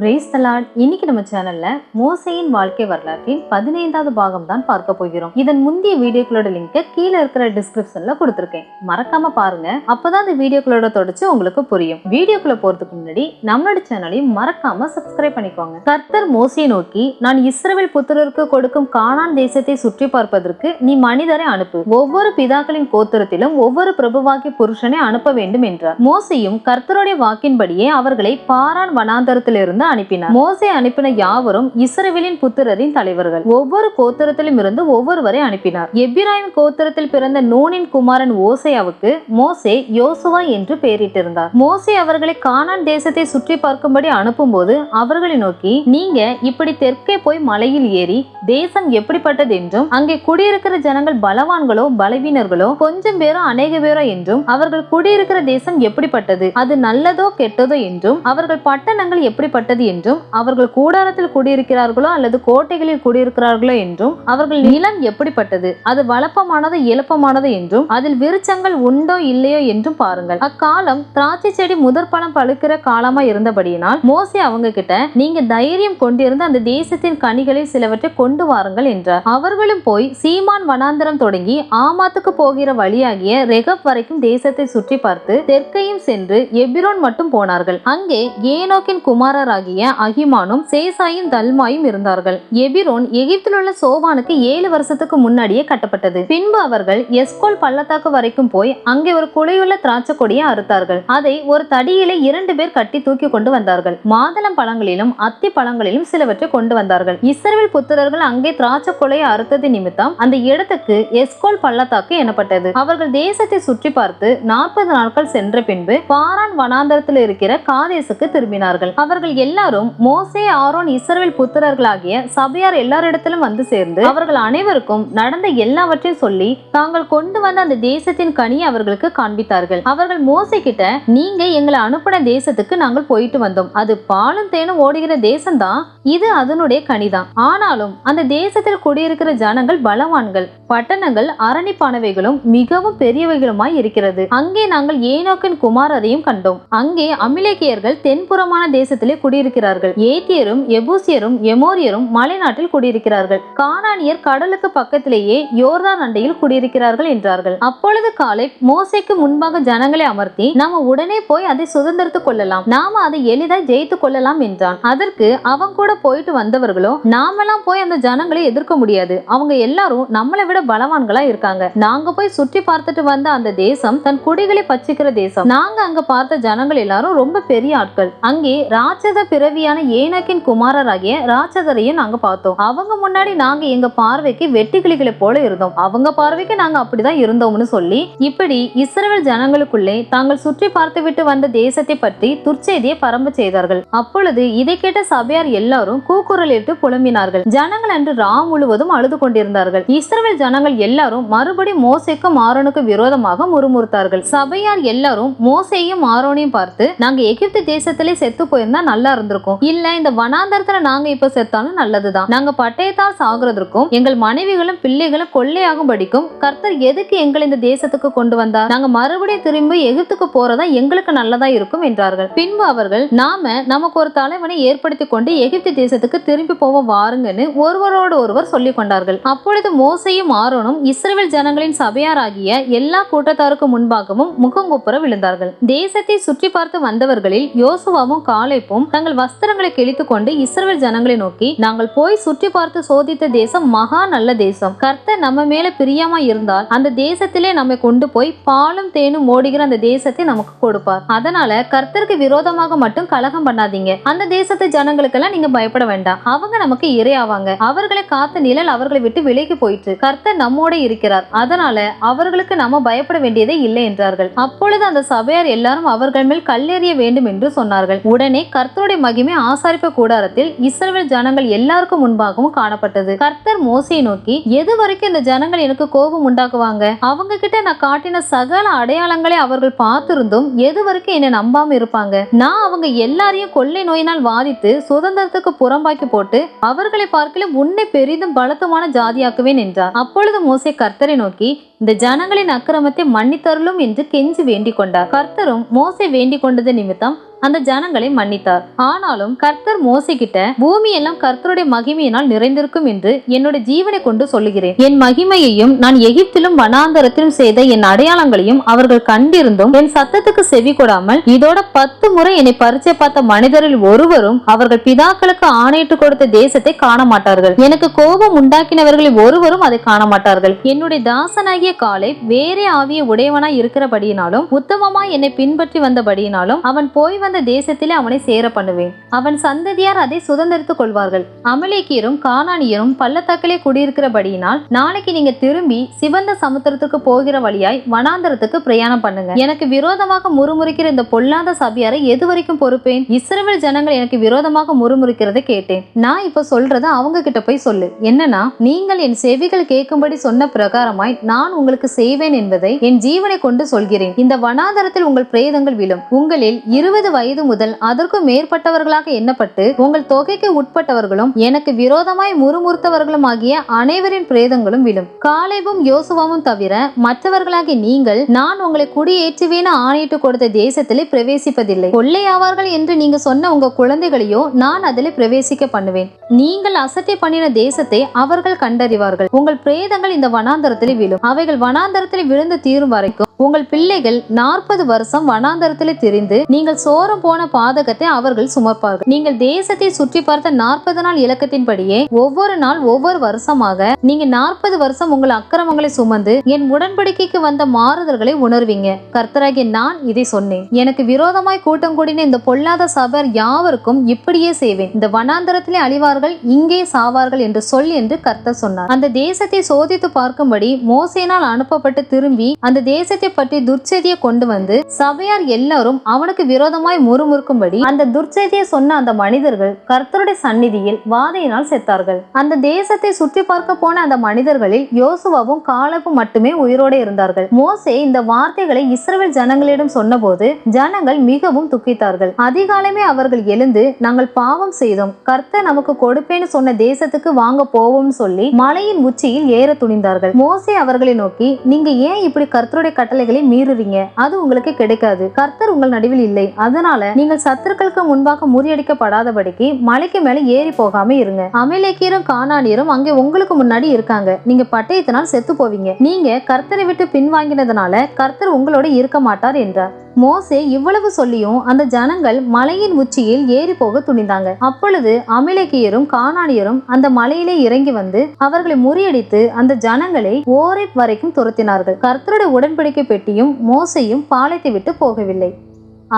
Brace தலாட் இன்னைக்கு நம்ம சேனல்ல மோசையின் வாழ்க்கை வரலாற்றின் பதினைந்தாவது பாகம் தான் பார்க்க போகிறோம். இதன் முந்தைய வீடியோக்களோட லிங்கை கீழே இருக்கிற டிஸ்கிரிப்ஷன்ல கொடுத்துருக்கேன். மறக்காம பாருங்க. அப்பதான் இந்த வீடியோக்களோட தொடர்ச்சி உங்களுக்கு புரியும். வீடியோக்குள்ள போறதுக்கு முன்னாடி நம்மளோட சேனலையும் மறக்காம சப்ஸ்கிரைப் பண்ணிக்கோங்க. கர்த்தர் மோசையை நோக்கி நான் இஸ்ரேல் புத்திரருக்கு கொடுக்கும் காணான் தேசத்தை சுற்றி பார்ப்பதற்கு நீ மனிதரை அனுப்பு. ஒவ்வொரு பிதாக்களின் கோத்திரத்திலும் ஒவ்வொரு பிரபுவாக்கி புருஷனை அனுப்ப வேண்டும் என்றார். மோசையும் கர்த்தருடைய வாக்கின்படியே அவர்களை பாரான் வனாந்தரத்திலிருந்து அனுப்பினார். மோசே அனுப்பின யாவரும் இஸ்ரவேலின் புத்திரரின் தலைவர்கள். ஒவ்வொரு கோத்திரத்திலும் இருந்து ஒவ்வொருவரை அனுப்பினார். எப்ராஹிம் கோத்திரத்தில் பிறந்த நூனின் குமாரன் ஓசையாவுக்கு மோசே யோசுவா என்று பெயரிட்டிருந்தார். மோசே அவர்களை கானான் தேசத்தை சுற்றி பார்க்கும்படி அனுப்பும்போது அவர்களை நோக்கி நீங்க இப்படி தெற்கே போய் மலையில் ஏறி தேசம் எப்படிப்பட்டது என்றும் அங்கே குடியிருக்கிற ஜனங்கள் பலவான்களோ பலவீனர்களோ கொஞ்சம் பேரோ அநேக பேரோ என்றும் அவர்கள் குடியிருக்கிற தேசம் எப்படிப்பட்டது அது நல்லதோ கெட்டதோ என்றும் அவர்கள் பட்டணங்கள் எப்படிப்பட்டது என்றும் அவர்கள் கூடாரத்தில் குடியிருக்கிறார்களோ அல்லது கோட்டைகளில் குடியிருக்கிறார்களோ என்றும் அவர்கள் நிலம் எப்படிப்பட்டது அது வளப்பமானதோ இழப்பமானதோ என்றும் அதில் விருச்சங்கள் உண்டோ இல்லையோ என்றும் பாருங்கள். அக்காலம் திராட்சை செடி முதற் பழம் பழுக்கிற காலமா இருந்தபடியினால் மோசே அவங்க கிட்ட நீங்க தைரியம் கொண்டிருந்த அந்த தேசத்தின் கனிகளில் சிலவற்றை கொண்டு வாருங்கள் என்றார். அவர்களும் போய் சீமான் வனாந்தரம் தொடங்கி ஆமாத்துக்கு போகிற வழியாகிய ரெகப் வரைக்கும் தேசத்தை சுற்றி பார்த்து தெற்கையும் சென்று எபிரோன் மட்டும் போனார்கள். அங்கே ஏனோக்கின் குமாரராகிய அகிமானும் சேசாயும் தல்மாயும் இருந்தார்கள். எபிரோன் எகிப்தில் உள்ள சோவானுக்கு ஏழு வருஷத்துக்கு முன்னாடியே கட்டப்பட்டது. பின்பு அவர்கள் எஸ்கோல் பள்ளத்தாக்கு வரைக்கும் போய் அங்கே ஒரு குலையுள்ள திராட்சை கொடியை அறுத்தார்கள். அதை ஒரு தடியிலே இரண்டு பேர் கட்டி தூக்கி கொண்டு வந்தார்கள். மாதளம் பழங்களிலும் அத்தி பழங்களிலும் சிலவற்றை கொண்டு வந்தார்கள். இஸ்ரேல் புத்திரர்கள் அவர்கள் அங்கே திராட்சை கொலையை அறுத்தது நிமித்தம் அந்த இடத்துக்கு எஸ்கோல் பள்ளத்தாக்கு எனப்பட்டது. அவர்கள் தேசத்தை சுற்றி பார்த்து நாற்பது நாட்கள் சென்ற பின்பு பாரான் வனாந்தரத்தில் இருக்கிற காதேசுக்கு திரும்பினார்கள். அவர்கள் எல்லாரும் மோசே ஆரோன் இஸ்ரவேல் புத்திரர்களாகிய சபையார் எல்லாரிடத்திலும் வந்து சேர்ந்து அவர்கள் அனைவருக்கும் நடந்த எல்லாவற்றையும் சொல்லி தாங்கள் கொண்டு வந்த அந்த தேசத்தின் கனியை அவர்களுக்கு காண்பித்தார்கள். அவர்கள் மோசை கிட்ட நீங்க எங்களை அனுப்பின தேசத்துக்கு நாங்கள் போயிட்டு வந்தோம். அது பாலும் தேனும் ஓடுகிற தேசம்தான். இது அதனுடைய கனிதான். ஆனாலும் அந்த தேசத்தில் குடியிருக்கிற ஜனங்கள் பலவான்கள். பட்டணங்கள் அரணிப்பானவைகளும் மிகவும் பெரியவைகளுமாய் இருக்கிறது. அங்கே நாங்கள் ஏனோக்கின் குமாரரையும் கண்டோம். அங்கே அமிலேக்கியர்கள் தென்புறமான தேசத்திலே குடியிருக்கிறார்கள். ஏத்தியரும் எபூசியரும் எமோரியரும் மலைநாட்டில் குடியிருக்கிறார்கள். கானானியர் கடலுக்கு பக்கத்திலேயே யோர்தான் அண்டையில் குடியிருக்கிறார்கள் என்றார்கள். அப்பொழுது காலை மோசைக்கு முன்பாக ஜனங்களை அமர்த்தி நாம உடனே போய் அதை சுதந்திரத்துக் கொள்ளலாம். நாம அதை எளிதாய் ஜெயித்துக் கொள்ளலாம் என்றான். அதற்கு அவன் கூட போயிட்டு வந்தவர்களோ நாமெல்லாம் போய் அந்த ஜனங்களை எதிர்க்க முடியாது. அவங்க எல்லாரும் நம்மளை விட பலவான்களா இருக்காங்க. நாங்க போய் சுற்றி பார்த்துட்டு வந்த அந்த தேசம் தன் குடிகளை பச்சிக்கிற தேசம். நாங்க அங்க பார்த்த ஜனங்கள் எல்லாரும் ரொம்ப பெரிய ஆட்கள். அங்கே ராட்சத பிறவியான ஏனக்கின் குமாரராகிய ராட்சதரையும் நாங்க பார்த்தோம். அவங்க முன்னாடி நாங்க எங்க பார்வைக்கு வெட்டுக்கிளிகளை போல இருந்தோம். அவங்க பார்வைக்கு நாங்க அப்படிதான் இருந்தோம்னு சொல்லி இப்படி இஸ்ரவேல் ஜனங்களுக்குள்ளே தாங்கள் சுற்றி பார்த்து விட்டு வந்த தேசத்தை பற்றி துர்ச்செய்தியை பரம்பு செய்தார்கள். அப்பொழுது இதை கேட்ட சபையார் எல்லாரும் கூக்குரலிட்டு புலம்பினார்கள். ஜனங்கள் அன்று ராம் முழுவதும் அழுது கொண்டிருந்தார்கள். இஸ்ரவேல் ஜனங்கள் எல்லாரும் மறுபடி மோசைக்கும் ஆரோனுக்கு விரோதமாக முறுமுறுத்தார்கள். சபையார் எல்லாரும் மோசையும் ஆரோனையும் பார்த்து நாங்க எகிப்து தேசத்திலே செத்து போயிருந்தா நல்லா இருந்திருக்கும். இல்ல இந்த வனாந்தரத்துல நாங்க இப்ப செத்தாலும் நல்லதுதான். நாங்க பட்டயத்தால் சாகுறதற்கும் எங்கள் மனைவிகளும் பிள்ளைகளும் கொள்ளையாகும் படிக்கும் கர்த்தர் எதுக்கு எங்களை இந்த தேசத்துக்கு கொண்டு வந்தார்? நாங்க மறுபடியும் திரும்பி எகிப்துக்கு போறதா எங்களுக்கு நல்லதா இருக்கும் என்றார்கள். பின்பு அவர்கள் நாம நமக்கு ஒரு தலைவனை ஏற்படுத்தி கொண்டு எகிப்து தேசத்துக்கு திரும்பி போவோம் வாருங்கன்னு ஒரு ஒருவரோடு ஒருவர் சொல்லிக் கொண்டார்கள். அப்பொழுது மோசையும் ஆரோனும் இஸ்ரேல் ஜனங்களின் சபையாராகிய எல்லா கூட்டத்தாருக்கு முன்பாகவும் முகங்குப்புற விழுந்தார்கள். தேசத்தை சுற்றி பார்த்து வந்தவர்களில் யோசுவாவும் காலைப்பும் தங்கள் வஸ்திரங்களை கிழித்துக் கொண்டு இஸ்ரேல் ஜனங்களை நோக்கி நாங்கள் போய் சுற்றி பார்த்து சோதித்த தேசம் மகா நல்ல தேசம். கர்த்தர் நம்ம மேல பிரியமா இருந்தால் அந்த தேசத்திலே நம்மை கொண்டு போய் பாலும் தேனும் ஓடுகிற அந்த தேசத்தை நமக்கு கொடுப்பார். அதனால கர்த்தருக்கு விரோதமாக மட்டும் கலகம் பண்ணாதீங்க. அந்த தேசத்து ஜனங்களுக்கெல்லாம் நீங்க பயப்பட வேண்டாம். அவங்க நமக்கு இரையாவாங்க. அவர்களை காத்த நிழல் அவர்களை விட்டு விலகி போயிற்று. கர்த்தர் நம்மோட இருக்கிறார். அதனால அவர்களுக்கு நம்ம பயப்பட வேண்டியதே இல்லை என்றார்கள். அப்பொழுது அந்த சபையார் எல்லாரும் அவர்கள் மேல் கல்லெறிய வேண்டும் என்று சொன்னார்கள். உடனே கர்த்தருடைய மகிமை ஆசாரிப்பு கூடாரத்தில் இஸ்ரவேல் ஜனங்கள் எல்லாருக்கும் முன்பாகவும் காணப்பட்டது. கர்த்தர் மோசையை நோக்கி எது வரைக்கும் இந்த ஜனங்கள் எனக்கு கோபம் உண்டாக்குவாங்க? அவங்க கிட்ட நான் காட்டின சகல அடையாளங்களை அவர்கள் பார்த்திருந்தும் எது வரைக்கும் என்னை நம்பாம இருப்பாங்க? நான் அவங்க எல்லாரையும் கொள்ளை நோயினால் வாதித்து சுதந்திரத்துக்கு புறம்பாக்கி போட்டு அவர்களை பார்க்கல உன்னை பெரிதும் பலத்தமான ஜாதியாக்குவேன் என்றார். அப்பொழுது மோசே கர்த்தரை நோக்கி இந்த ஜனங்களின் அக்கிரமத்தை மன்னித்தருளும் என்று கெஞ்சி வேண்டிக் கொண்டார். கர்த்தரும் மோசை வேண்டிக் கொண்டது நிமித்தம் அந்த ஜனங்களை மன்னித்தார். ஆனாலும் கர்த்தர் மோசிக்கிட்ட பூமி எல்லாம் கர்த்தருடைய மகிமையினால் நிறைந்திருக்கும் என்று என்னுடைய ஜீவனை கொண்டு சொல்லுகிறேன். என் மகிமையையும் நான் எகிப்திலும் வனாந்தரத்திலும் செய்த என் அடையாளங்களையும் அவர்கள் கண்டிருந்தும் என் சத்தத்துக்கு செவி கொடாமல் இதோட பத்து முறை என்னை பரிச்சை பார்த்த மனிதரில் ஒருவரும் அவர்கள் பிதாக்களுக்கு ஆணையிட்டு கொடுத்த தேசத்தை காண மாட்டார்கள் எனக்கு கோபம் உண்டாக்கினவர்களில் ஒருவரும் அதை காண மாட்டார்கள் என்னுடைய தாசனாகிய காலை வேறே ஆவிய உடையவனாய் இருக்கிறபடியினாலும் உத்தமமாய் என்னை பின்பற்றி வந்தபடியினாலும் அவன் போய் வந்த தேசத்திலே அவனை சேர பண்ணுவேன். அவன் சந்ததியார் அதை சுதந்திரித்துக் கொள்வார்கள். அமலேக்கியரும் கானானியரும் பள்ளத்தாக்கிலே குடியிருக்கிறபடியினால் நாளைக்கு நீங்க திரும்பி சிவந்த சமுத்திரத்துக்கு போகிற வழியாய் வனாந்தரத்துக்கு பிரயாணம் பண்ணுங்க. எனக்கு விரோதமாக முறுமுறுக்கிற இந்த பொல்லாத சபையாரை எது வரைக்கும் பொறுப்பேன்? இஸ்ரவேல் ஜனங்கள் எனக்கு விரோதமாக முறுமுறுக்கிறதை கேட்டேன். நான் இப்ப சொல்றத அவங்க கிட்ட போய் சொல்லு. என்னன்னா நீங்கள் என் செவிகள் கேட்கும்படி சொன்ன பிரகாரமாய் நான் உங்களுக்கு செய்வேன் என்பதை என் ஜீவனை கொண்டு சொல்கிறேன். இந்த வனாந்தரத்தில் உங்கள் பிரேதங்கள் விழும். உங்களில் இருபது வயது முதல் அதற்கும் மேற்பட்டவர்களாக எண்ணப்பட்டு உங்கள் தொகைக்கு உட்பட்டவர்களும் எனக்கு விரோதமாய் முறுமுறுத்தவர்களும் ஆகிய அனைவரின் பிரேதங்களும் விழும். காலேபும் யோசுவாவும் தவிர மற்றவர்களாகிய நீங்கள் நான் உங்களை குடியேற்றுவேன ஆணையிட்டு கொடுத்த தேசத்திலே பிரவேசிப்பதில்லை. கொள்ளையாவார்கள் என்று நீங்க சொன்ன உங்க குழந்தைகளையோ நான் அதில் பிரவேசிக்க பண்ணுவேன். நீங்கள் அசட்டை பண்ணின தேசத்தை அவர்கள் கண்டறிவார்கள். உங்கள் பிரேதங்கள் இந்த வனாந்தரத்தில் விழும். அவைகள் வனாந்தரத்தில் விழுந்து தீரும் வரைக்கும் உங்கள் பிள்ளைகள் நாற்பது வருஷம் வனாந்தரத்திலே திரிந்து நீங்கள் சோரம் போன பாதகத்தை அவர்கள் சுமப்பார்கள். நீங்கள் தேசத்தை சுற்றி பார்த்த நாற்பது நாள் இலக்கத்தின்படியே ஒவ்வொரு நாள் ஒவ்வொரு வருஷமாக நீங்க நாற்பது வருஷம் உங்கள் அக்கிரமங்களை சுமந்து என் உடன்படிக்கைக்கு வந்த மாறுதல்களை உணர்வீங்க. கர்த்தராகிய நான் இதை சொன்னேன். எனக்கு விரோதமாய் கூட்டம் கூடின இந்த பொல்லாத சபர் யாவருக்கும் இப்படியே செய்வேன். இந்த வனாந்தரத்திலே அழிவார்கள் இங்கே சாவார்கள் என்று சொல் என்று கர்த்தர் சொன்னார். அந்த தேசத்தை சோதித்து பார்க்கும்படி மோசேனால் அனுப்பப்பட்டு திரும்பி அந்த தேசத்தை பற்றி துர்ச்செய்தியை கொண்டு வந்து சபையார் எல்லாரும் அவனுக்கு விரோதமாய் முறுமுறுக்கும்படி அந்த துர்ச்செய்தியை சொன்ன அந்த மனிதர்கள் கர்த்தருடைய சந்நிதியில் வாதையினால் செத்தார்கள். அந்த தேசத்தை சுற்றி பார்க்க போன அந்த மனிதர்களில் யோசுவாவும் காலப்பும் மட்டுமே உயிரோடு இருந்தார்கள். மோசே இந்த வார்த்தைகளை இஸ்ரவேல் ஜனங்களிடம் சொன்னபோது ஜனங்கள் மிகவும் துக்கித்தார்கள். அதிகாலமே அவர்கள் எழுந்து நாங்கள் பாவம் செய்தோம். கர்த்த நமக்கு கொடுப்பேன்னு சொன்ன தேசத்துக்கு வாங்க போவோம்னு சொல்லி மலையின் உச்சியில் ஏற துணிந்தார்கள். மோசே அவர்களை நோக்கி நீங்க ஏன் இப்படி கர்த்தருடைய கட்டளை கட்டளைகளை மீறுறீங்க. அது உங்களுக்கு கிடைக்காது. கர்த்தர் உங்கள் நடுவில் இல்லை. அதனால நீங்கள் சத்துருக்களுக்கு முன்பாக முறியடிக்கப்படாதபடிக்கு மலைக்கு மேல ஏறி போகாம இருங்க. அமலேக்கியரும் காணானியரும் அங்கே உங்களுக்கு முன்னாடி இருக்காங்க. நீங்க பட்டயத்தினால் செத்து போவீங்க. நீங்க கர்த்தரை விட்டு பின்வாங்கினதுனால கர்த்தர் உங்களோட இருக்க மாட்டார் என்றார். மோசே இவ்வளவு சொல்லியும் அந்த ஜனங்கள் மலையின் உச்சியில் ஏறி போக துணிந்தாங்க. அப்பொழுது அமிலக்கியரும் காணாணியரும் அந்த மலையிலே இறங்கி வந்து அவர்களை முறியடித்து அந்த ஜனங்களை ஓரை வரைக்கும் துரத்தினார்கள். கர்த்தருடைய உடன்படிக்கை பெட்டியும் மோசையும் பாலத்தை விட்டு போகவில்லை.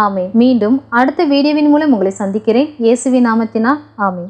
ஆமே மீண்டும் அடுத்த வீடியோவின் மூலம் உங்களை சந்திக்கிறேன். இயேசுவின் நாமத்தினால். ஆமே